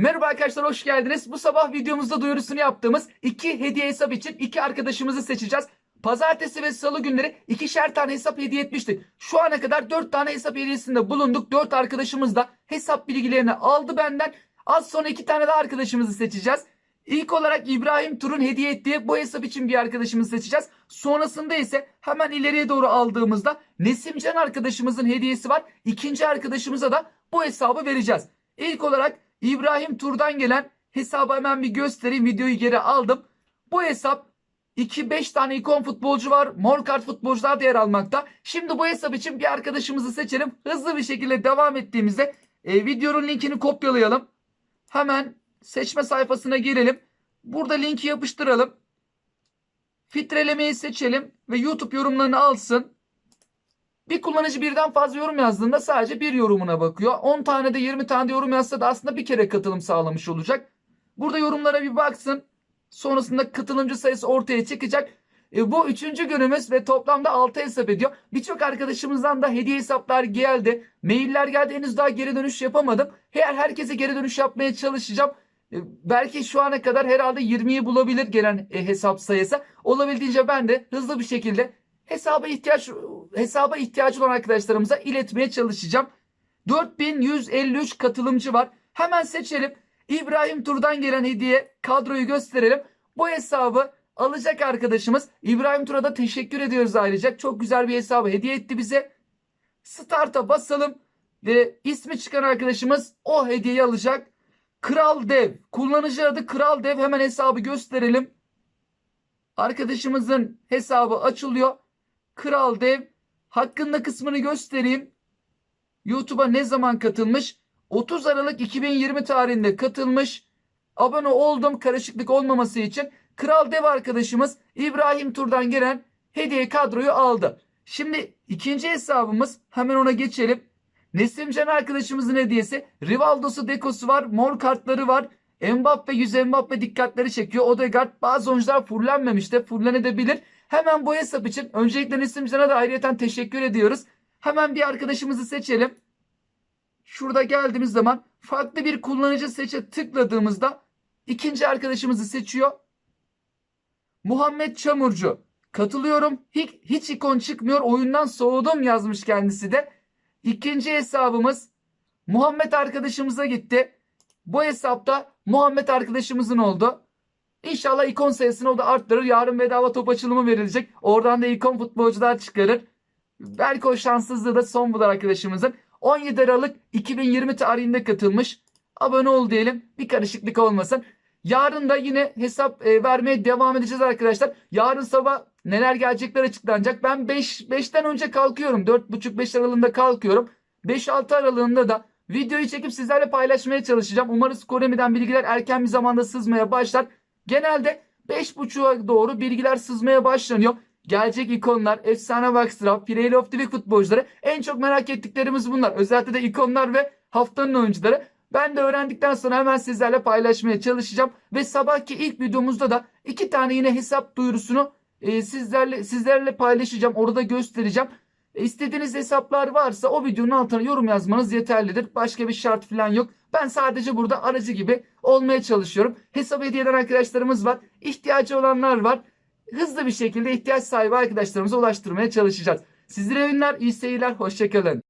Merhaba arkadaşlar hoş geldiniz. Bu sabah videomuzda duyurusunu yaptığımız iki hediye hesap için iki arkadaşımızı seçeceğiz. Pazartesi ve salı günleri ikişer tane hesap hediye etmiştik. Şu ana kadar dört tane hesap hediyesinde bulunduk. Dört arkadaşımız da hesap bilgilerini aldı benden. Az sonra iki tane daha arkadaşımızı seçeceğiz. İlk olarak İbrahim Tur'un hediye ettiği bu hesap için bir arkadaşımızı seçeceğiz. Sonrasında ise hemen ileriye doğru aldığımızda Nesimcan arkadaşımızın hediyesi var. İkinci arkadaşımıza da bu hesabı vereceğiz. İlk olarak İbrahim Tur'dan gelen hesabı hemen bir göstereyim. Videoyu geri aldım. Bu hesap 2-5 tane ikon futbolcu var. Mor kart futbolcular da yer almakta. Şimdi bu hesap için bir arkadaşımızı seçelim. Hızlı bir şekilde devam ettiğimizde e, videonun linkini kopyalayalım. Hemen seçme sayfasına girelim. Burada linki yapıştıralım. Filtrelemeyi seçelim ve YouTube yorumlarını alsın. Bir kullanıcı birden fazla yorum yazdığında sadece bir yorumuna bakıyor. 10 tane de 20 tane de yorum yazsa da aslında bir kere katılım sağlamış olacak. Burada yorumlara bir baksın. Sonrasında katılımcı sayısı ortaya çıkacak. E, bu üçüncü günümüz ve toplamda 6 hesap ediyor. Birçok arkadaşımızdan da hediye hesaplar geldi. Mailler geldi henüz daha geri dönüş yapamadım. Her herkese geri dönüş yapmaya çalışacağım. E, belki şu ana kadar herhalde 20'yi bulabilir gelen e, hesap sayısı. Olabildiğince ben de hızlı bir şekilde hesaba ihtiyaç hesaba ihtiyacı olan arkadaşlarımıza iletmeye çalışacağım. 4153 katılımcı var. Hemen seçelim. İbrahim Tur'dan gelen hediye kadroyu gösterelim. Bu hesabı alacak arkadaşımız İbrahim Tur'a da teşekkür ediyoruz ayrıca. Çok güzel bir hesabı hediye etti bize. Start'a basalım ve ismi çıkan arkadaşımız o hediyeyi alacak. Kral Dev. Kullanıcı adı Kral Dev. Hemen hesabı gösterelim. Arkadaşımızın hesabı açılıyor. Kral Dev hakkında kısmını göstereyim. YouTube'a ne zaman katılmış? 30 Aralık 2020 tarihinde katılmış. Abone oldum karışıklık olmaması için. Kral Dev arkadaşımız İbrahim Tur'dan gelen hediye kadroyu aldı. Şimdi ikinci hesabımız hemen ona geçelim. Nesimcan arkadaşımızın hediyesi Rivaldo'su dekosu var. Mor kartları var. Mbappe 100 Mbappe dikkatleri çekiyor. Odegaard bazı oyuncular fullenmemiş de fullenebilir. Hemen bu hesap için öncelikle Nesimcan'a da ayrıyeten teşekkür ediyoruz. Hemen bir arkadaşımızı seçelim. Şurada geldiğimiz zaman farklı bir kullanıcı seçe tıkladığımızda ikinci arkadaşımızı seçiyor. Muhammed Çamurcu. Katılıyorum. Hiç, hiç ikon çıkmıyor. Oyundan soğudum yazmış kendisi de. İkinci hesabımız Muhammed arkadaşımıza gitti. Bu hesapta Muhammed arkadaşımızın oldu. İnşallah ikon sayısını o da arttırır. Yarın bedava top açılımı verilecek. Oradan da ikon futbolcular çıkarır. Belki o şanssızlığı da son bulur arkadaşımızın. 17 Aralık 2020 tarihinde katılmış. Abone ol diyelim. Bir karışıklık olmasın. Yarın da yine hesap e, vermeye devam edeceğiz arkadaşlar. Yarın sabah neler gelecekler açıklanacak. Ben 5 5'ten önce kalkıyorum. 4.30-5 aralığında kalkıyorum. 5-6 aralığında da videoyu çekip sizlerle paylaşmaya çalışacağım. Umarız Koremi'den bilgiler erken bir zamanda sızmaya başlar. Genelde 5.30'a doğru bilgiler sızmaya başlanıyor. Gelecek ikonlar, efsane Backstra, Pirelli of the Week futbolcuları en çok merak ettiklerimiz bunlar. Özellikle de ikonlar ve haftanın oyuncuları. Ben de öğrendikten sonra hemen sizlerle paylaşmaya çalışacağım. Ve sabahki ilk videomuzda da iki tane yine hesap duyurusunu e, sizlerle sizlerle paylaşacağım. Orada göstereceğim. E, istediğiniz hesaplar varsa o videonun altına yorum yazmanız yeterlidir. Başka bir şart falan yok. Ben sadece burada aracı gibi olmaya çalışıyorum. Hesap hediye eden arkadaşlarımız var. İhtiyacı olanlar var. Hızlı bir şekilde ihtiyaç sahibi arkadaşlarımıza ulaştırmaya çalışacağız. Sizlere oyunlar, iyi seyirler, hoşçakalın.